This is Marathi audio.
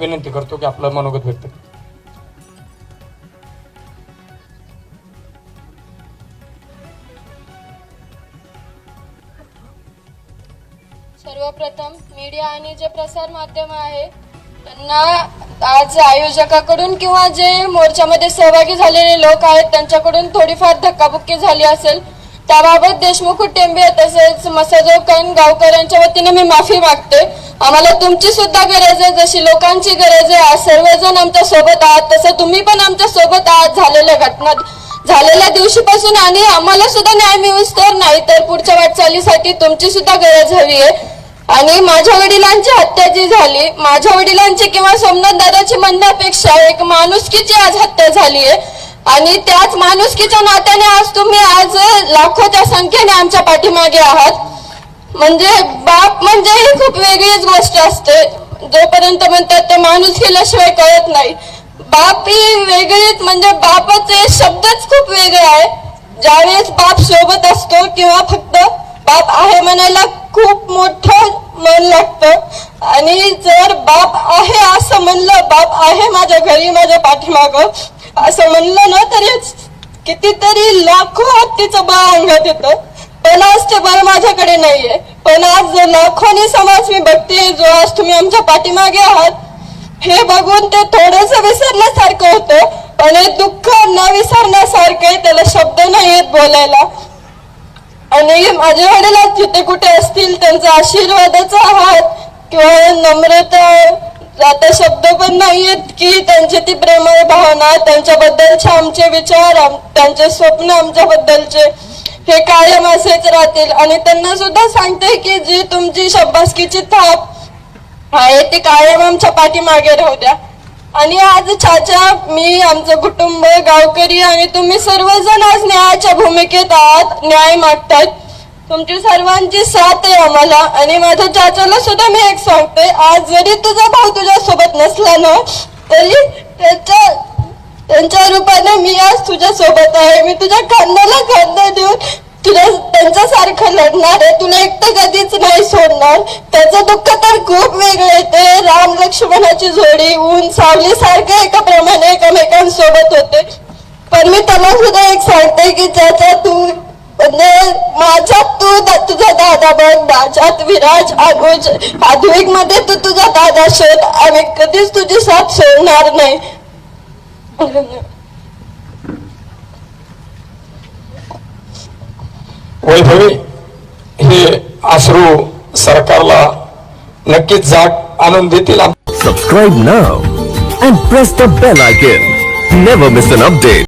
विनंती करतो की आपलं मनोगत व्यक्त सर्वप्रथम मीडिया आणि जे प्रसार माध्यम आहे त्यांना आज आयोजकाकडून किंवा जे मोर्चामध्ये सहभागी झालेले लोक आहेत त्यांच्याकडून थोडीफार धक्काबुक्की झाली असेल. त्याबाबत देशमुख टेंबे तसेच मसाजो कन गावकऱ्यांच्या वतीने मी माफी मागते. आम्हाला तुमची सुद्धा गरज आहे जशी लोकांची गरज आहे आज सर्वजण आमच्यासोबत आहात तसं तुम्ही पण आमच्यासोबत आहात झालेल्या घटना झालेल्या दिवशीपासून आणि आम्हाला सुद्धा न्याय मिळूच तर नाही तर पुढच्या वाटचालीसाठी तुमची सुद्धा गरज हवी आहे. आणि माझ्या वडिलांची हत्या जी झाली माझ्या वडिलांची किंवा सोमनाथ दादाची म्हणण्यापेक्षा एक माणुसकीची आज हत्या झाली आहे. आणि त्याच माणुसकीच्या नात्याने आज तुम्ही आज लाखोच्या संख्येने आमच्या पाठीमागे आहात. म्हणजे बाप म्हणजे ही खूप वेगळीच गोष्ट असते. जोपर्यंत म्हणतात ते माणूस केल्याशिवाय कळत नाही. बाप ही वेगळीच म्हणजे बापाचे शब्दच खूप वेगळे आहे. ज्यावेळेस बाप सोबत असतो किंवा फक्त बाप आहे म्हणायला खूप मोठं मन लागतं. आणि जर बाप आहे असं म्हणलं बाप आहे माझ्या घरी माझ्या पाठीमाग असं म्हणलं ना तरी कितीतरी लाखो हत्तीचं बळ अंगात येतं. पण आज ते बळ माझ्याकडे नाहीये. पण आज जो लाखोनी समाज मी बघते जो आज तुम्ही आमच्या पाठीमागे आहात. हे बघून ते थोडस विसरण्यासारखं होतं पण हे दुःख न विसरण्यासारखं त्याला शब्द नाही येत बोलायला. आणि माझे वडील आज जिथे कुठे असतील त्यांचा आशीर्वादाचा हात किंवा नम्रता आता शब्द पण नाहीयेत की त्यांची ती प्रेमळ भावना त्यांच्याबद्दलचे आमचे विचार त्यांचे स्वप्न आमच्याबद्दलचे. हे कायम असेच राहतील. आणि त्यांना सुद्धा सांगते की जी तुमची शब्बासकीची थाप आहे ती कायम आमच्या पाठीमागे राहू द्या. आणि आज चाचा मी आमचं कुटुंब गावकरी आणि तुम्ही सर्वजण आज न्यायाच्या भूमिकेत आहात न्याय मागतायत. तुमची सर्वांची साथ आहे आम्हाला. आणि माझ्या चाचाला सुद्धा मी एक सांगते आज जरी तुझा भाऊ तुझ्या सोबत नसला ना तरी त्याच्या त्यांच्या रूपाने मी आज तुझ्या सोबत आहे. मी तुझ्या खांद्याला खांदा देऊन तुला त्यांच्या सारखं लढणार आहे. तुला एकटं कधीच नाही सोडणार. त्याचं दुःख तर खूप वेगळं येते राम लक्ष्मणाची जोडी ऊन सावली सारखे एका प्रमाणे एकमेकांसोबत होते. पण मी त्याला सुद्धा एक सांगते की ज्याचा तू म्हणजे माझ्यात तू तुझा दादा बघ माझ्यात विराज अनुज आधुनिकमध्ये तू तुझा दादा शोध. आम्ही कधीच तुझी साथ सोडणार नाही. वैभवी हे आसरू सरकारला नक्कीच जाग आणून देतील subscribe now and press the bell icon never miss an update